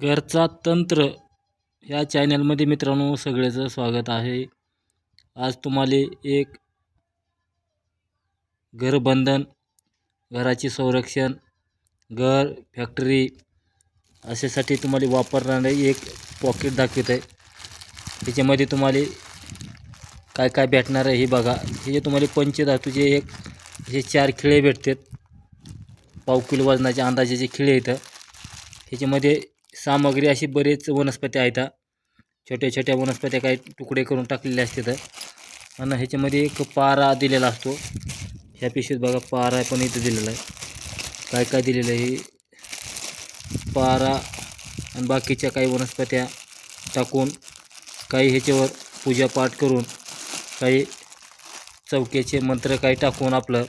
घरचा तंत्र ह्या चॅनलमध्ये मित्रांनो सगळ्याचं स्वागत आहे. आज तुम्हाला एक घरबंधन घराचे संरक्षण घर फॅक्टरी अशासाठी तुम्हाला वापरणारे एक पॉकेट दाखवत आहे. त्याच्यामध्ये तुम्हाला काय काय भेटणार आहे हे बघा. हे जे तुम्हाला पंचधातूचे एक हे चार खिळे भेटतात. पाव किलो वजनाच्या अंदाजाचे खिळे येतं ह्याच्यामध्ये सामग्री अशी बरेच वनस्पती आहेत छोट्या छोट्या वनस्पत्या काही तुकडे करून टाकलेले असतात आणि ह्याच्यामध्ये एक पारा दिलेला असतो. ह्या पिशवीत बघा पारा पण इथं दिलेला आहे. काय काय दिलेलं आहे? हे पारा आणि बाकीच्या काही वनस्पत्या टाकून काही ह्याच्यावर पूजापाठ करून काही चौकीचे मंत्र काही टाकून आपलं.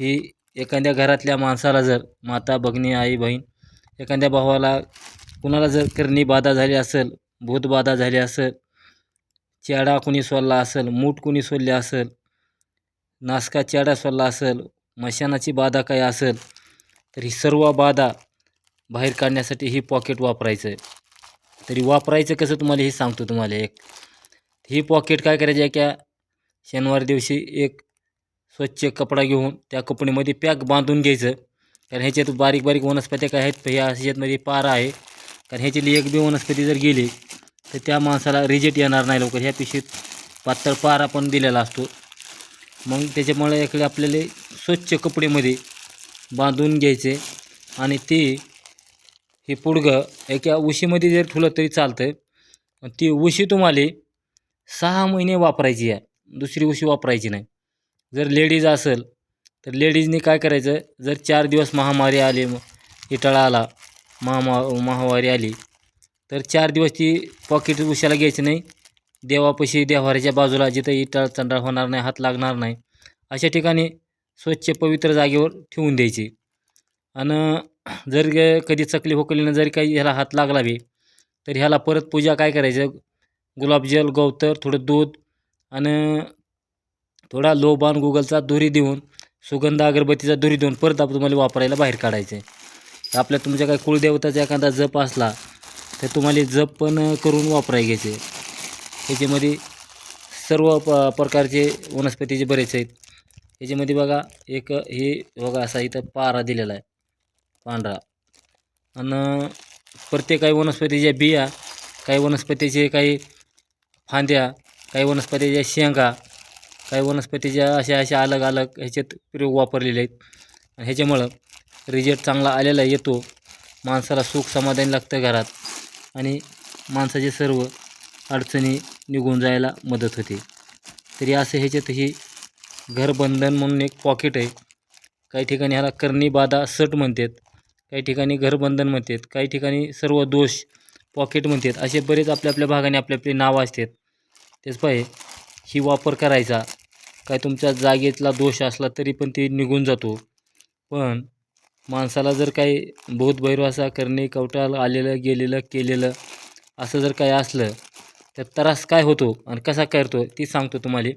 ही एखाद्या घरातल्या माणसाला जर माता भगिनी आई बहीण एखाद्या भावाला कुणाला जर करणी बाधा झाली असेल भूतबाधा झाली असेल चेडा कुणी सोडला असेल मूठ कुणी सोलले असेल नासका चेडा सोडला असेल मशानाची बाधा काही असेल तर ही सर्व बाधा बाहेर काढण्यासाठी ही पॉकेट वापरायचं. तरी वापरायचं कसं तुम्हाला हे सांगतो तुम्हाला एक. ही पॉकेट काय करायची आहे? का शनिवार दिवशी एक स्वच्छ कपडा घेऊन त्या कपड्यामध्ये पॅक बांधून घ्यायचं. कारण ह्याच्यात बारीक बारीक वनस्पत्या काय आहेत ह्या ह्याच्यातमध्ये पारा आहे. कारण ह्याच्यातली एक बी वनस्पती जर गेली तर त्या माणसाला रिजेक्ट येणार नाही लवकर. ह्या पिशवीत पातळ पारा पण दिलेला असतो. मग त्याच्यामुळे इकडे आपल्याला स्वच्छ कपडेमध्ये बांधून घ्यायचे. आणि ते हे पुडगं एका उशीमध्ये जर ठुलं तरी चालतं आहे ती उशी तुम्हाला सहा महिने वापरायची आहे. दुसरी उशी वापरायची नाही. जर लेडीज असेल तर लेडीजनी काय करायचं? जर चार दिवस महामारी आली इटाळा आला महामा महामारी आली तर चार दिवस ती पॉकेट उशाला घ्यायची नाही. देवापाशी देवाऱ्याच्या बाजूला जिथं इटाळ चंडाळ होणार नाही हात लागणार नाही अशा ठिकाणी स्वच्छ पवित्र जागेवर ठेवून द्यायची. आणि जर कधी चकली होकलीनं जरी काही ह्याला हात लागला बी तर ह्याला परत पूजा काय करायचं? गुलाबजल गवतर थोडं दूध आणि थोडा लोबान गुगलचा दोरी देऊन सुगंध अगरबत्तीचा दुरी देऊन परत आपण तुम्हाला वापरायला बाहेर काढायचं आहे. तर आपल्या तुमच्या काही कुळदेवताचा एखादा जप असला तर तुम्हाला जप पण करून वापराय घ्यायचे ह्याच्यामध्ये सर्व प प्रकारचे वनस्पतीचे बरेच आहेत. ह्याच्यामध्ये बघा एक हे बघा असा इथं पारा दिलेला आहे पांढरा. आणि प्रत्येक काही वनस्पतीच्या बिया काही वनस्पतीचे काही फांद्या काही वनस्पतीच्या शेंगा काही वनस्पतीच्या अशा अशा अलग अलग ह्याच्यात प्रयोग वापरलेले आहेत. आणि ह्याच्यामुळं रिजल्ट चांगला आलेला येतो. माणसाला सुख समाधान लागतं घरात. आणि माणसाचे सर्व अडचणी निघून जायला मदत होते. तरी असं ह्याच्यात ही घरबंधन म्हणून एक पॉकेट आहे. काही ठिकाणी ह्याला करणी बाधा सट म्हणतात. काही ठिकाणी घरबंधन म्हणतात. काही ठिकाणी सर्व दोष पॉकेट म्हणतात. असे बरेच आपल्या आपल्या भागाने आपले आपले नावं असतात. तेच पाहिजे ही वापर करायचा. काय तुमच्या जागेतला दोष असला तरी पण ते निघून जातो. पण माणसाला जर काही भूतभैरव असा करणे कवटाल आलेलं गेलेलं केलेलं असं जर काही असलं तर त्रास काय होतो आणि कसा करतो ती सांगतो तुम्हाला.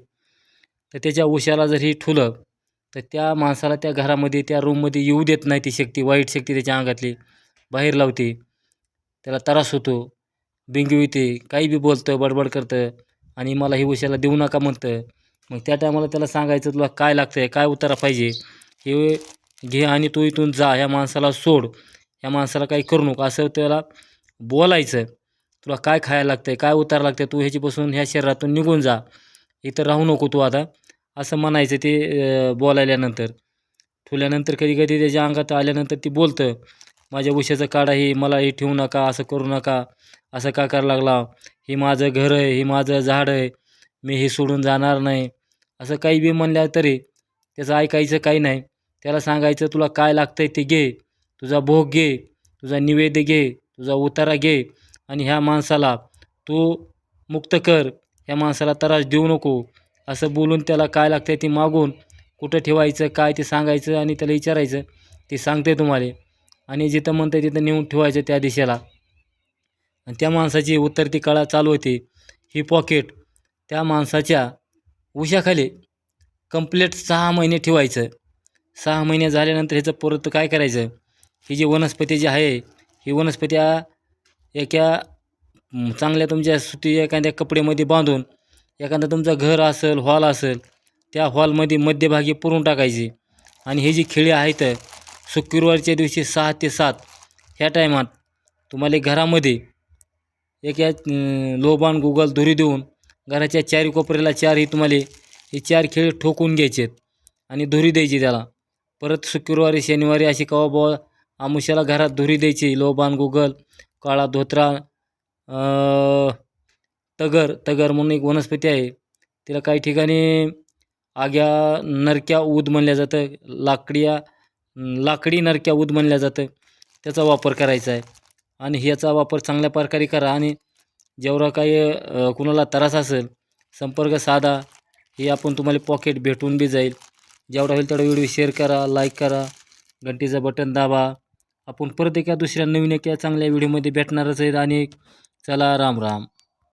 तर त्याच्या उशाला जर ही ठुलं तर त्या माणसाला त्या घरामध्ये त्या रूममध्ये येऊ देत नाही ती शक्ती वाईट शक्ती त्याच्या अंगातली. बाहेर लावते त्याला त्रास होतो बिंगू येते काही बी बोलतं बडबड करतं आणि मला ही उशाला देऊ नका म्हणतं. मग त्या टायमाला त्याला सांगायचं तुला काय लागतं आहे काय उतारा पाहिजे? हे घे आणि तू इथून जा. ह्या माणसाला सोड. ह्या माणसाला काही करू नको. असं त्याला बोलायचं. तुला काय खायला लागतं आहे काय उतारा लागतं आहे तू ह्याच्यापासून ह्या शरीरातून निघून जा. इथं राहू नको तू आता. असं म्हणायचं ते बोलायल्यानंतर. ठेवल्यानंतर कधी कधी त्याच्या अंगात आल्यानंतर ती बोलतं माझ्या उशाचं काढा हे मला हे ठेवू नका असं करू नका. असं का करायला लागला? हे माझं घर आहे हे माझं झाड आहे. मी हे सोडून जाणार नाही. असं काही बी म्हणल्या तरी त्याचं ऐकायचं काही नाही. त्याला सांगायचं तुला काय लागतं आहे ते घे. तुझा भोग घे. तुझा निवेद्य घे. तुझा उतारा घे. आणि ह्या माणसाला तू मुक्त कर. ह्या माणसाला त्रास देऊ नको. असं बोलून त्याला काय लागतं ते मागून कुठं ठेवायचं काय ते सांगायचं आणि त्याला विचारायचं ते सांगते तुम्हाला. आणि जिथं म्हणतं तिथं नेऊन ठेवायचं त्या दिशेला. आणि त्या माणसाची उतरती कळा चालू होती. ही पॉकेट त्या माणसाच्या उशाखाली कंप्लेट सहा महिने ठेवायचं. सहा महिने झाल्यानंतर ह्याचं परत काय करायचं? ही जी वनस्पती जी आहे ही वनस्पती एका चांगल्या तुमच्या सुती एखाद्या कपड्यामध्ये बांधून एखादं तुमचं घर असेल हॉल असेल त्या हॉलमध्ये मध्यभागी पुरून टाकायची. आणि हे जी खिळे आहेत शुक्रवारच्या दिवशी सहा ते सात ह्या टायमात तुम्हाला घरामध्ये एक या लोबान गुगल धुरी देऊन घराच्या चारी कोपऱ्याला चार ही तुम्हाला हे चार खेळ ठोकून घ्यायचे आहेत आणि धुरी द्यायची त्याला. परत शुक्रवारी शनिवारी अशी कवा बुवा आमुष्याला घरात धुरी द्यायची. लोबान गुगल काळा धोत्रा तगर तगर म्हणून एक वनस्पती आहे. तिला काही ठिकाणी आग्या नरक्या ऊद म्हणल्या जातं लाकडिया लाकडी नरक्या ऊद म्हणल्या जातं. त्याचा वापर करायचा आहे. आणि ह्याचा वापर चांगल्या प्रकारे करा आणि जेवढा काही कुणाला त्रास असेल संपर्क साधा हे आपण तुम्हाला पॉकेट भेटून बी जाईल. जेवढा होईल तेवढा व्हिडिओ शेअर करा लाईक करा घंटीचं बटन दाबा. आपण परत एका दुसऱ्या नवीन एका चांगल्या व्हिडिओमध्ये भेटणारच आहेत आणि चला राम राम.